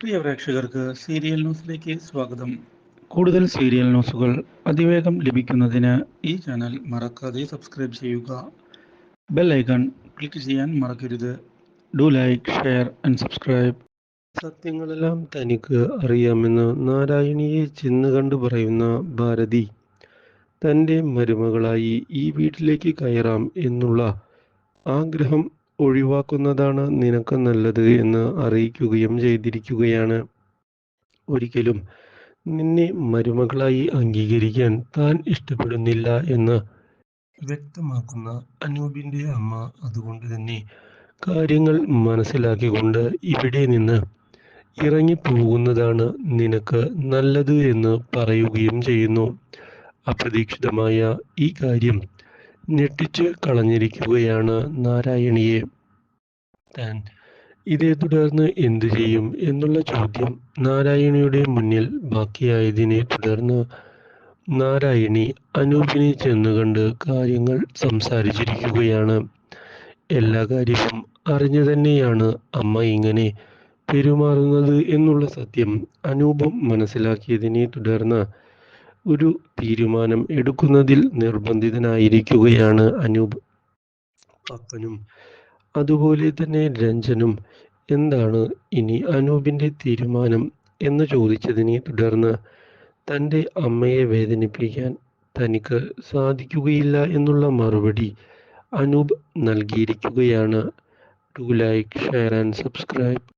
പ്രിയ പ്രേക്ഷകർക്ക് സീരിയൽ ന്യൂസിലേക്ക് സ്വാഗതം. കൂടുതൽ സീരിയൽ ന്യൂസുകൾ അതിവേഗം ലഭിക്കുന്നതിന് ഈ ചാനൽ മറക്കാതെ സബ്സ്ക്രൈബ് ചെയ്യുക. ബെൽ ഐക്കൺ ക്ലിക്ക് ചെയ്യാൻ മറക്കരുത്. Do like share and subscribe. സത്യങ്ങളെല്ലാം തനിക്ക് അറിയാമെന്ന് നാരായണിയെ ചെന്ന് കണ്ടു പറയുന്ന ഭാരതി. തന്റെ മരുമകളായി ഈ വീട്ടിലേക്ക് കയറാം എന്നുള്ള ആഗ്രഹം ഒഴിവാക്കുന്നതാണ് നിനക്ക് നല്ലത് എന്ന് അറിയിക്കുകയും ചെയ്തിരിക്കുകയാണ്. ഒരിക്കലും നിന്നെ മരുമകളായി അംഗീകരിക്കാൻ താൻ ഇഷ്ടപ്പെടുന്നില്ല എന്ന് വ്യക്തമാക്കുന്ന അനൂപിന്റെ അമ്മ അതുകൊണ്ട് തന്നെ കാര്യങ്ങൾ മനസ്സിലാക്കിക്കൊണ്ട് ഇവിടെ നിന്ന് ഇറങ്ങിപ്പോകുന്നതാണ് നിനക്ക് നല്ലത് എന്ന് പറയുകയും ചെയ്യുന്നു. അപ്രതീക്ഷിതമായ ഈ കാര്യം ഞെട്ടിച്ച് കളഞ്ഞിരിക്കുകയാണ് നാരായണിയെ. താൻ ഇതേ തുടർന്ന് എന്തു ചെയ്യും എന്നുള്ള ചോദ്യം നാരായണിയുടെ മുന്നിൽ ബാക്കിയായതിനെ തുടർന്ന് നാരായണി അനൂപിനെ ചെന്നുകണ്ട് കാര്യങ്ങൾ സംസാരിച്ചിരിക്കുകയാണ്. എല്ലാ കാര്യവും അറിഞ്ഞു തന്നെയാണ് അമ്മ ഇങ്ങനെ പെരുമാറുന്നത് എന്നുള്ള സത്യം അനൂപം മനസ്സിലാക്കിയതിനെ തുടർന്ന് ഒരു തീരുമാനം എടുക്കുന്നതിൽ നിർബന്ധിതനായിരിക്കുകയാണ് അനൂപ്. അപ്പനും അതുപോലെ തന്നെ രഞ്ജനും. എന്താണ് ഇനി അനൂപിന്റെ തീരുമാനം എന്ന് ചോദിച്ചതിനെ തുടർന്ന് തന്റെ അമ്മയെ വേദനിപ്പിക്കാൻ തനിക്ക് സാധിക്കുകയില്ല എന്നുള്ള മറുപടി അനൂപ് നൽകിയിരിക്കുകയാണ്. Do like share and subscribe.